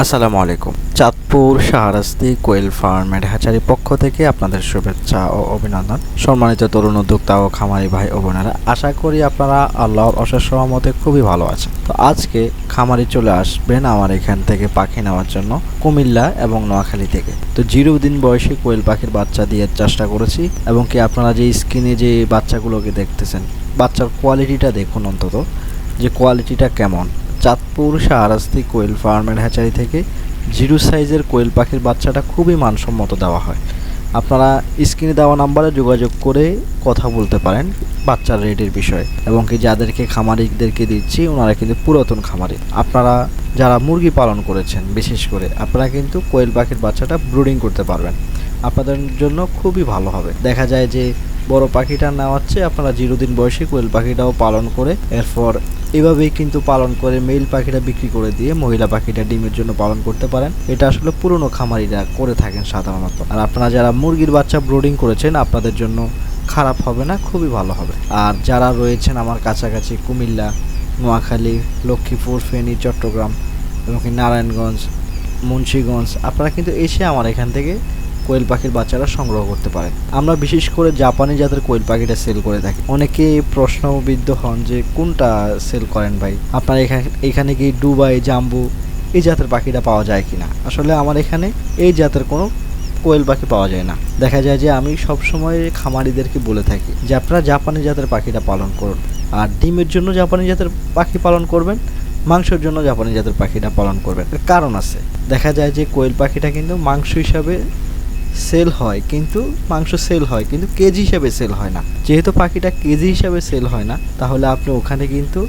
আসসালামু আলাইকুম। চাঁদপুর শাহরাস্তি কোয়েল ফার্মের হ্যাচারি পক্ষ থেকে আপনাদের শুভেচ্ছা ও অভিনন্দন। সম্মানিত তরুণ উদ্যোক্তা ও খামারি ভাই ও বোনেরা, আশা করি আপনারা আল্লাহর অশেষ সহমতে খুবই ভালো আছেন। তো আজকে খামারি চলে আসবেন আমার এখান থেকে পাখি নেওয়ার জন্য, কুমিল্লা এবং নোয়াখালী থেকে। তো জিরো দিন বয়সী কোয়েল পাখির বাচ্চা দিয়ে চেষ্টা করেছি এবং কি আপনারা যে স্কিনে যে বাচ্চাগুলোকে দেখতেছেন, বাচ্চার কোয়ালিটিটা দেখুন অন্তত, যে কোয়ালিটিটা কেমন। চাঁদপুর শাহরাস্তি কোয়েল ফার্মের হ্যাচারি থেকে জিরো সাইজের কোয়েল পাখির বাচ্চাটা খুবই মানসম্মত দেওয়া হয়। আপনারা স্ক্রিনে দেওয়া নাম্বারে যোগাযোগ করে কথা বলতে পারেন বাচ্চার রেটের বিষয়ে এবং কি যাদেরকে খামারিদেরকে দিচ্ছি, ওনারা কিন্তু পুরাতন খামারি। আপনারা যারা মুরগি পালন করেছেন, বিশেষ করে, আপনারা কিন্তু কোয়েল পাখির বাচ্চাটা ব্রুডিং করতে পারবেন। আপনাদের জন্য খুবই ভালো হবে। দেখা যায় যে বড় পাখিটা নেওয়াচ্ছে, আপনারা জিরো দিন বয়সে কোয়েল পাখিটাও পালন করে, এরপর এভাবেই কিন্তু পালন করে মেল পাখিটা বিক্রি করে দিয়ে মহিলা পাখিটা ডিমের জন্য পালন করতে পারেন। এটা আসলে পুরনো খামারিরা করে থাকেন সাধারণত। আর আপনারা যারা মুরগির বাচ্চা ব্রোডিং করেছেন, আপনাদের জন্য খারাপ হবে না, খুবই ভালো হবে। আর যারা রয়েছেন আমার কাছাকাছি কুমিল্লা, নোয়াখালী, লক্ষ্মীপুর, ফেনী, চট্টগ্রাম এবং নারায়ণগঞ্জ, মুন্সীগঞ্জ, আপনারা কিন্তু এসে আমার এখান থেকে কোয়েল পাখির বাচ্চারা সংগ্রহ করতে পারেন। আমরা বিশেষ করে জাপানি জাতের কোয়েল পাখিটা সেল করে থাকি। অনেকে প্রশ্নবিদ্ধ হন যে কোনটা সেল করেন ভাই? আপনার এখানে এখানে কি দুবাই, জাম্বু এই জাতের পাখিটা পাওয়া যায় কি না আসলে আমার এখানে এই জাতের কোনো কোয়েল পাখি পাওয়া যায় না। দেখা যায় যে আমি সব সময় খামারিদেরকে বলে থাকি যে আপনারা জাপানি জাতের পাখিটা পালন করুন। আর ডিমের জন্য জাপানি জাতের পাখি পালন করবেন, মাংসের জন্য জাপানি জাতের পাখিটা পালন করবেন। কারণ আছে। দেখা যায় যে কোয়েল পাখিটা কিন্তু মাংস হিসাবে সেল হয়, কিন্তু মাংস সেল হয়, কিন্তু কেজি হিসাবে সেল হয় না। যেহেতু পাখিটা কেজি হিসাবে সেল হয় না, তাহলে আপনি ওখানে কিন্তু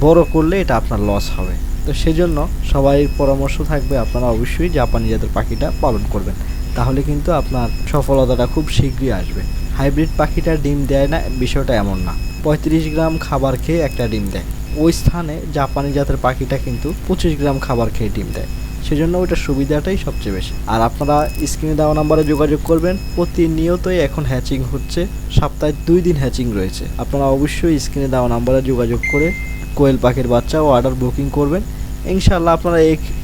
বড় করলে এটা আপনার লস হবে। তো সেজন্য সবাই পরামর্শ থাকবে আপনারা অবশ্যই জাপানি জাতের পাখিটা পালন করবেন। তাহলে কিন্তু আপনার সফলতাটা খুব শীঘ্রই আসবে। হাইব্রিড পাখিটা ডিম দেয় না, বিষয়টা এমন না। পঁয়ত্রিশ গ্রাম খাবার খেয়ে একটা ডিম দেয়। ওই স্থানে জাপানি জাতের পাখিটা কিন্তু পঁচিশ গ্রাম খাবার খেয়ে ডিম দেয়। সেজন্য ওইটার সুবিধাটাই সবচেয়ে বেশি। আর আপনারা স্ক্রিনে দেওয়া নাম্বারে যোগাযোগ করবেন। প্রতিনিয়তই এখন হ্যাচিং হচ্ছে। সপ্তাহে দুই দিন হ্যাচিং রয়েছে। আপনারা অবশ্যই স্ক্রিনে দেওয়া নাম্বারে যোগাযোগ করে কোয়েল পাখির বাচ্চা ও অর্ডার বুকিং করবেন। ইনশাল্লাহ আপনারা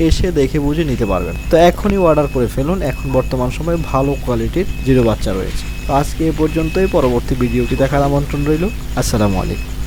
এসে দেখে বুঝে নিতে পারবেন। তো এখনই অর্ডার করে ফেলুন। এখন বর্তমান সময়ে ভালো কোয়ালিটির জিরো বাচ্চা রয়েছে। তো আজকে এ পর্যন্তই। পরবর্তী ভিডিওটি দেখার আমন্ত্রণ রইল। আসসালামু আলাইকুম।